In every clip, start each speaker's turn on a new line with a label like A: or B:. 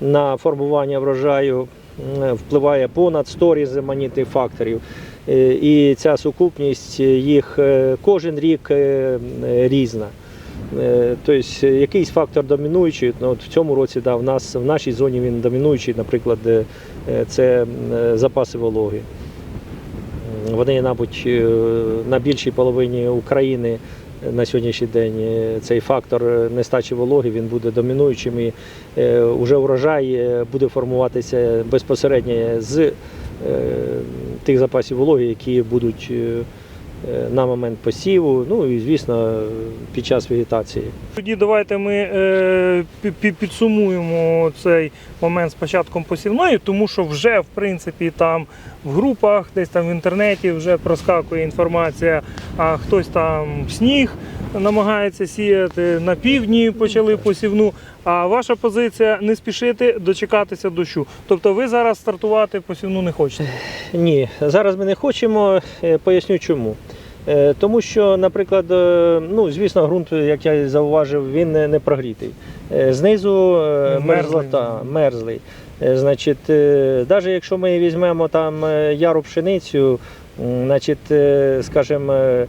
A: на формування врожаю впливає понад 100 різноманітних факторів. Е, І ця сукупність їх е, кожен рік е, е, різна. Е, Тобто якийсь фактор домінуючий. Ну, от в цьому році да, в нас в нашій зоні він домінуючий, наприклад, е, е, це е, запаси вологи. Вони, мабуть, е, на більшій половині України на сьогоднішній день е, цей фактор е, нестачі вологи він буде домінуючим і е, вже урожай е, буде формуватися безпосередньо з е, тих запасів вологи, які будуть е, е, на момент посіву, ну і звісно під час вегетації.
B: Тоді давайте ми е, пі- пі- підсумуємо цей момент з початком посівної, тому що вже в принципі там в групах, десь там в інтернеті вже проскакує інформація, а хтось там сніг намагається сіяти на півдні, почали посівну. А ваша позиція не спішити дочекатися дощу. Тобто ви зараз стартувати посівну не хочете.
A: Ні, зараз ми не хочемо. Е, Поясню чому. Е, Тому що, наприклад, е, ну звісно, ґрунт, як я зауважив, він не, прогрітий. Знизу е,
B: Мерзлий.
A: Значить, навіть якщо ми візьмемо там яру пшеницю, значить, скажімо,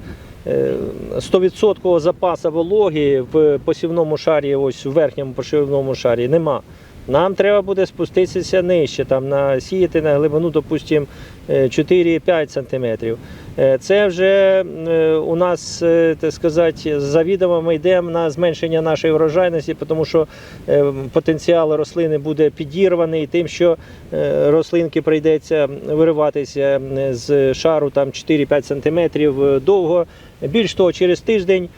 A: 100% запасу вологи в посівному шарі, ось в верхньому посівному шарі, нема. Нам треба буде спуститися нижче, там насіяти на глибину, допустимо, 4-5 см. Це вже е, у нас, е, так сказати, завідомо ми йдемо на зменшення нашої врожайності, тому що е, потенціал рослини буде підірваний тим, що рослинки прийдеться вириватися з шару там 4-5 см довго. Більш того, через тиждень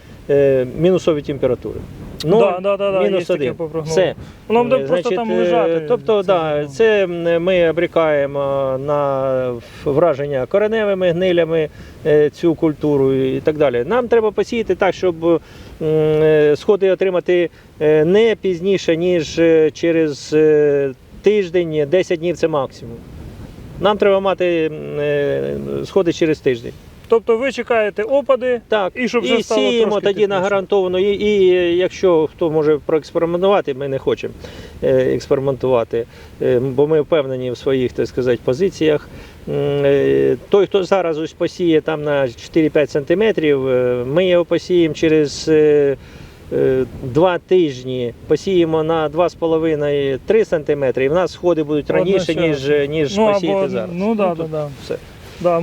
A: мінусові температури. Ноль,
B: Да, да, да, да, є
A: мінус
B: таке
A: один.
B: по прогнозу.
A: Все.
B: Воно буде
A: Е,
B: просто там
A: е,
B: лежати.
A: Тобто,
B: Це,
A: да,
B: ну.
A: це ми обрікаємо на враження кореневими гнилями е, цю культуру і так далі. Нам треба посіяти так, щоб е, сходи отримати не пізніше, ніж через тиждень, 10 днів це максимум. Нам треба мати сходи через тиждень.
B: Тобто ви чекаєте опади,
A: Так,
B: І щоб вже
A: і
B: стало
A: сіємо
B: трошки
A: тоді на гарантовано. І, і якщо хто може проекспериментувати, ми не хочемо е, експериментувати, е, бо ми впевнені в своїх так сказати, позиціях. Е, Той, хто зараз ось посіє там на 4-5 сантиметрів, ми його посіємо через. Два тижні посіємо на 2,5-3 см, і в нас сходи будуть раніше, ніж, ніж
B: ну
A: посіяти
B: або
A: зараз.
B: ну да,
A: то
B: да, да.
A: все.